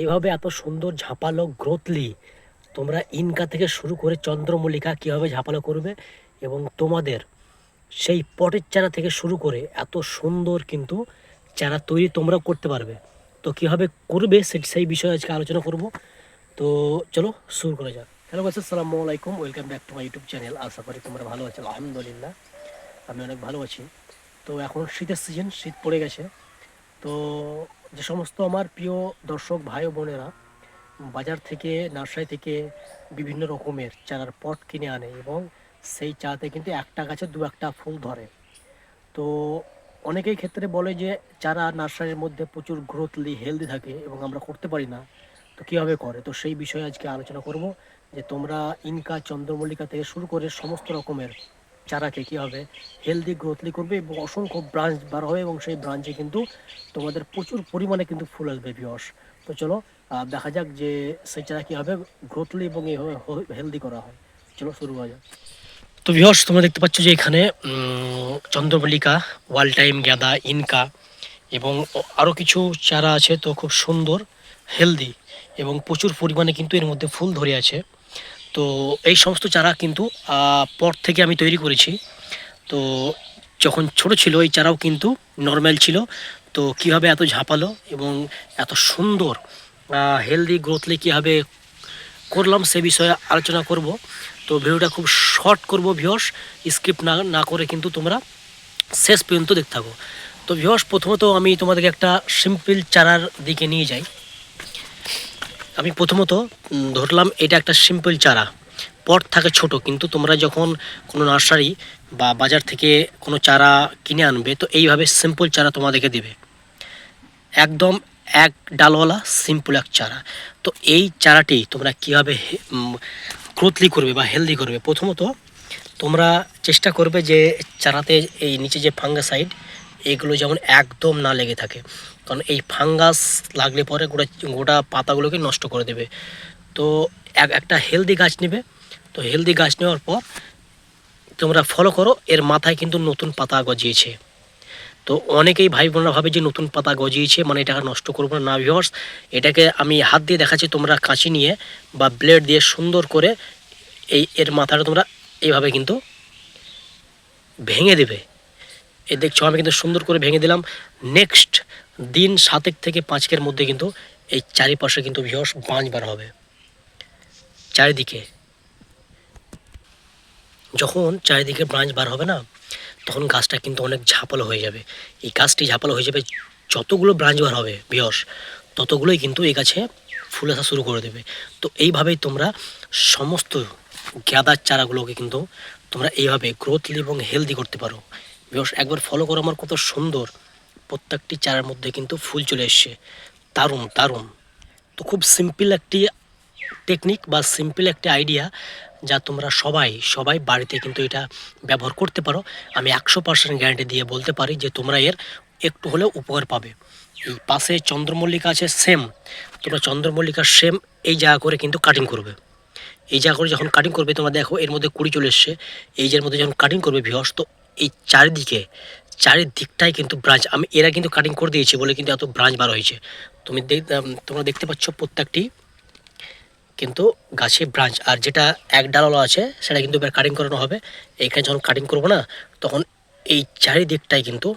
এইভাবে এত সুন্দর ঝাঁপালো গ্রোথলি, তোমরা ইনকা থেকে শুরু করে চন্দ্রমল্লিকা কীভাবে ঝাঁপালো করবে এবং তোমাদের সেই পটের চারা থেকে শুরু করে এত সুন্দর কিন্তু চারা তৈরি তোমরাও করতে পারবে। তো কীভাবে করবে সেই বিষয়ে আজকে আলোচনা করব। তো চলো শুরু করা যাক। হ্যালো গাছ আসসালামু আলাইকুম। Welcome back to my YouTube channel আশা করি তোমরা ভালো আছো। আলহামদুলিল্লাহ। আমি অনেক ভালো আছি। তো এখন শীতের সিজন শীত পড়ে গেছে। তো যে সমস্ত আমার প্রিয় দর্শক, ভাই বোনেরা, বাজার থেকে, নার্সারি থেকে বিভিন্ন রকমের চারার পট কিনে আনে এবং সেই চাতে কিন্তু একটা গাছে দু একটা ফুল ধরে। তো অনেকেই ক্ষেত্রে বলে যে চারা নার্সারির মধ্যে প্রচুর গ্রোথলি হেলদি থাকে এবং আমরা করতে পারি না। তো কীভাবে করে? তো সেই বিষয়ে আজকে আলোচনা করব যে তোমরা ইনকা চন্দ্রমল্লিকা থেকে শুরু করে সমস্ত রকমের চারাকে হবে হেলদি গ্রোথলি করবে এবং অসংখ্য ব্রাঞ্চ বার হবে এবং সেই ব্রাঞ্চে কিন্তু তোমাদের প্রচুর পরিমাণে কিন্তু ফুল আসবে বিয়স তো চলো দেখা যাক যে সেই চারা কীভাবে গ্রোথলি এবং হেলদি করা হয়। চলো, শুরু করা যাক। তো ভিওস তোমরা দেখতে পাচ্ছ যে এখানে চন্দ্রমল্লিকা, ওয়াল টাইম গ্যাদা ইনকা এবং আরও কিছু চারা আছে তো খুব সুন্দর হেলদি এবং প্রচুর পরিমাণে কিন্তু এর মধ্যে ফুল ধরে আছে। তো এই সমস্ত চারা কিন্তু পট থেকে আমি তৈরি করেছি। তো যখন ছোট ছিল, এই চারাও কিন্তু নর্মাল ছিল। তো কীভাবে এত ঝাঁপালো এবং এত সুন্দর হেলদি গ্রোথলি কীভাবে করলাম সে বিষয়ে আলোচনা করব। তো ভিডিওটা খুব শর্ট করব ভিওস স্ক্রিপ্ট না না করে কিন্তু তোমরা শেষ পর্যন্ত দেখতে থাকো। তো ভিওস প্রথমত আমি তোমাদেরকে একটা সিম্পল চারার দিকে নিয়ে যাই। আমি প্রথমত ধরলাম এটা একটা সিম্পল চারা। পট থাকে ছোট, কিন্তু তোমরা যখন কোনো নার্সারি বা বাজার থেকে কোনো চারা কিনে আনবে, তো এইভাবে সিম্পল চারা তোমাদেরকে দেবে। একদম এক ডালওয়ালা সিম্পল এক চারা। তো এই চারাটি তোমরা কীভাবে গ্রোথলি করবে বা হেলদি করবে? প্রথমত তোমরা চেষ্টা করবে যে চারাতে এই নিচে যে ফাঙ্গাসাইড, এগুলো যেমন একদম না লেগে থাকে। কারণ এই ফাঙ্গাস লাগলে পরে গোটা গোটা পাতাগুলোকে নষ্ট করে দেবে। তো এক, একটা হেলদি গাছ নেবে। তো হেলদি গাছ নেওয়ার পর তোমরা ফলো করো, এর মাথায় কিন্তু নতুন পাতা গজিয়েছে। তো অনেকেই ভাই বোনরা ভাবে যে নতুন পাতা গজিয়েছে মানে এটাকে নষ্ট করব না। না ভিওর্স এটাকে আমি হাত দিয়ে দেখাচ্ছি তোমরা কাঁচি নিয়ে বা ব্লেড দিয়ে সুন্দর করে এই, এর মাথাটা তোমরা এইভাবে কিন্তু ভেঙে দেবে। এ দেখছ, আমি কিন্তু সুন্দর করে ভেঙে দিলাম। নেক্সট দিন সাতেক থেকে পাঁচকের মধ্যে কিন্তু এই চারিপাশে কিন্তু ভিওর্স বাঁশ বার হবে। চারিদিকে যখন চারিদিকে ব্রাঞ্চ বার হবে না, তখন গাছটা কিন্তু অনেক ঝাপালো হয়ে যাবে। এই গাছটি ঝাপালো হয়ে যাবে, যতগুলো ব্রাঞ্চ বার হবে বিয়স ততগুলোই কিন্তু এই গাছে ফুল আসা শুরু করে দেবে। তো এইভাবেই তোমরা সমস্ত গ্যাদার চারাগুলোকে কিন্তু তোমরা এইভাবে গ্রোথলি এবং হেলদি করতে পারো। বিয়স একবার ফলো করো, আমার কত সুন্দর প্রত্যেকটি চারার মধ্যে কিন্তু ফুল চলে এসছে। দারুণ দারুণ। তো খুব সিম্পল একটি টেকনিক বা সিম্পল একটি আইডিয়া যা তোমরা সবাই সবাই বাড়িতে কিন্তু এটা ব্যবহার করতে পারো। আমি একশো পার্সেন্ট গ্যারান্টি দিয়ে বলতে পারি যে তোমরা এর একটু হলেও উপকার পাবে। পাশে চন্দ্রমল্লিকা আছে সেম তোমরা চন্দ্রমল্লিকা সেম এই জায়গা করে কিন্তু কাটিং করবে। এই জায়গা করে যখন কাটিং করবে, তোমরা দেখো, এর মধ্যে কুড়ি চলে এসছে। এই যে মধ্যে যখন কাটিং করবে ভিহস তো এই চারিদিকে, চারিদিকটাই কিন্তু ব্রাঞ্চ আমি এরা কিন্তু কাটিং করে দিয়েছি বলে কিন্তু এত ব্রাঞ্চ বার হয়েছে। তুমি তোমরা দেখতে পাচ্ছ প্রত্যেকটি কিন্তু গাছে ব্রাঞ্চ আর যেটা এক ডালওয়ালা আছে, সেটা কিন্তু এবার কাটিং করানো হবে। এইখানে যখন কাটিং করব না, তখন এই চারিদিকটাই কিন্তু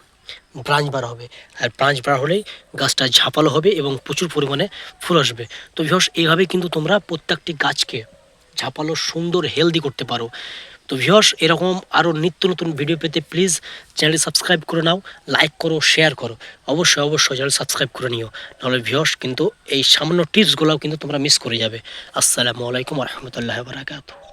ব্রাঞ্চ বার হবে। আর ব্রাঞ্চ বার হলেই গাছটা ঝাঁপালো হবে এবং প্রচুর পরিমাণে ফুল আসবে। তো ভিউস এইভাবে কিন্তু তোমরা প্রত্যেকটি গাছকে ঝাঁপালো, সুন্দর হেলদি করতে পারো। তো ভিউস এরকম আরও নিত্য নতুন ভিডিও পেতে প্লিজ চ্যানেলটি সাবস্ক্রাইব করে নাও লাইক করো শেয়ার করো। অবশ্যই অবশ্যই চ্যানেল সাবস্ক্রাইব করে নিও। নাহলে ভিউস কিন্তু এই সামান্য টিপসগুলোও কিন্তু তোমরা মিস করে যাবে। আসসালামু আলাইকুম রহমতুল্লাহ বারাকাতু